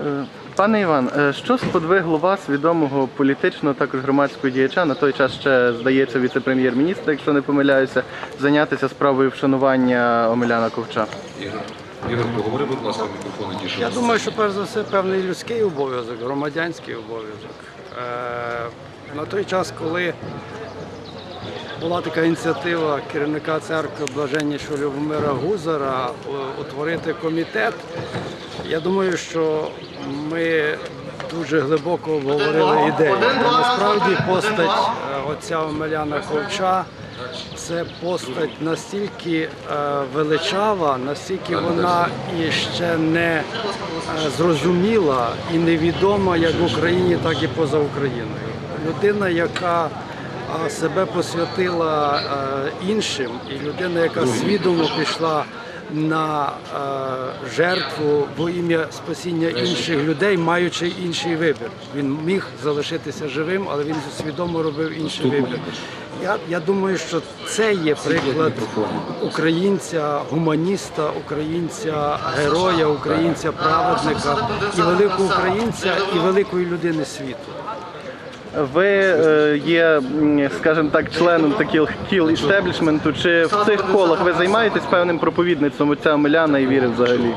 Е, Пане Іван, е, що сподвигло вас, відомого політичного, також громадського діяча, на той час ще, здається, віце-прем'єр-міністра, якщо не помиляюся, зайнятися справою вшанування Омеляна Ковча? Ігор, Ігор, поговори, будь ласка, мікрофон тіше. Я думаю, що перш за все певний людський обов'язок, громадянський обов'язок. Е, на той час, коли була така ініціатива керівника церкви Блаженнішого Любомира Гузара утворити комітет, я думаю, що ми дуже глибоко обговорили ідею. Насправді постать е, отця Омеляна Ковча це постать настільки е, величава, настільки вона і ще не е, зрозуміла і невідома як в Україні, так і поза Україною. Людина, яка себе посвятила іншим, і людина, яка свідомо пішла на е, жертву во ім'я спасіння інших людей, маючи інший вибір. Він міг залишитися живим, але він свідомо робив інший вибір. Я, я думаю, що це є приклад українця, гуманіста, українця, героя, українця, праведника і великого українця, і великої людини світу. Ви е, є, скажімо так, членом таких кіл істеблішменту. Чи в цих колах ви займаєтесь певним проповідництвом отця Омеляна і віри взагалі?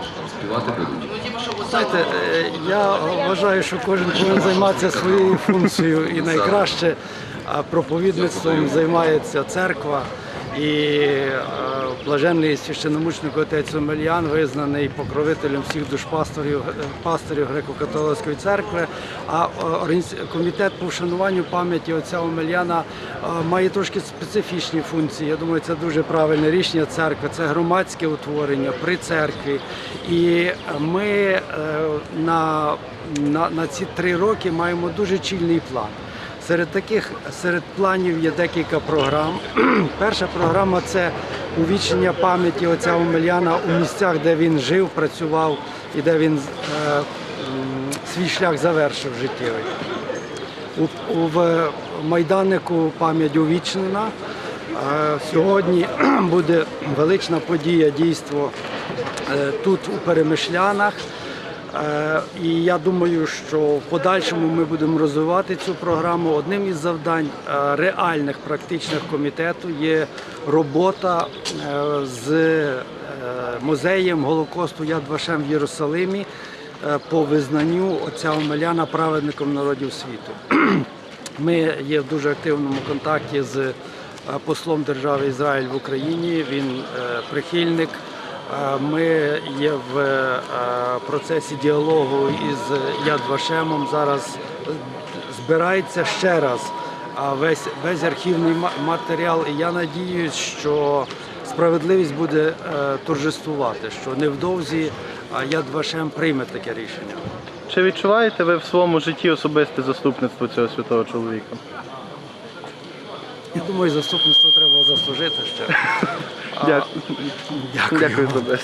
Знаєте, е, я вважаю, що кожен повинен займатися своєю функцією і найкраще проповідництвом займається церква. І е, блаженний священомучник отець Омельян визнаний покровителем всіх душпасторів е, пасторів греко-католицької церкви. А е, комітет по вшануванню пам'яті отця Омельяна має трошки специфічні функції. Я думаю, це дуже правильне рішення церкви. Це громадське утворення при церкві. І ми на, на, на ці три роки маємо дуже чільний план. Серед таких серед планів є декілька програм. Перша програма це увічнення пам'яті отця Омеляна у місцях, де він жив, працював і де він е, свій шлях завершив життєвий. У, у в майданнику пам'ять увічнена. Е, Сьогодні буде велична подія, дійство е, тут у Перемишлянах. Е, І я думаю, що в подальшому ми будемо розвивати цю програму. Одним із завдань е, реальних практичних комітету є робота е, з музеєм Голокосту Яд Вашем в Єрусалимі по визнанню отця Омеляна праведником народів світу. Ми є в дуже активному контакті з послом держави Ізраїль в Україні. Він прихильник. Е, Ми є в е, процесі діалогу із Яд Вашемом. Зараз збирається ще раз весь, весь архівний матеріал. І я надіюсь, що справедливість буде е, торжествувати, що невдовзі а, Яд Вашем прийме таке рішення. Чи відчуваєте ви в своєму житті особисте заступництво цього святого чоловіка? Я думаю, заступництво треба заслужити ще. Дякую. Дякую. Дякую за бесіду.